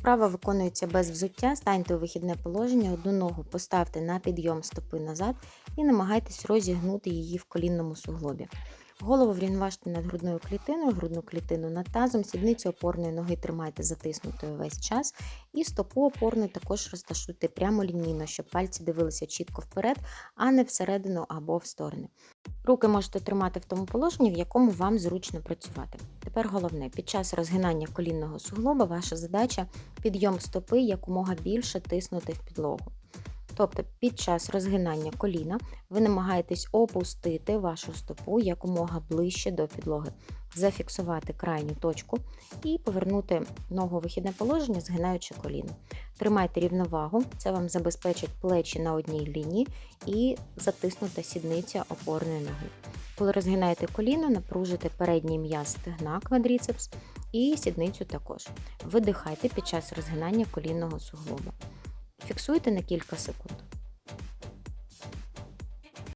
Вправа виконується без взуття, станьте у вихідне положення, одну ногу поставте на підйом стопи назад і намагайтесь розігнути її в колінному суглобі. Голову врівноважте над грудною клітиною, грудну клітину над тазом, сідницю опорної ноги тримайте затиснутою весь час. І стопу опорну також розташуйте прямо лінійно, щоб пальці дивилися чітко вперед, а не всередину або в сторони. Руки можете тримати в тому положенні, в якому вам зручно працювати. Тепер головне, під час розгинання колінного суглоба ваша задача підйом стопи якомога більше тиснути в підлогу. Тобто під час розгинання коліна ви намагаєтесь опустити вашу стопу якомога ближче до підлоги, зафіксувати крайню точку і повернути ногу в вихідне положення, згинаючи коліно. Тримайте рівновагу, це вам забезпечить плечі на одній лінії і затиснута сідниця опорної ноги. Коли розгинаєте коліно, напружите передній м'яз стегна квадріцепс і сідницю також. Видихайте під час розгинання колінного суглоба. Фіксуйте на кілька секунд.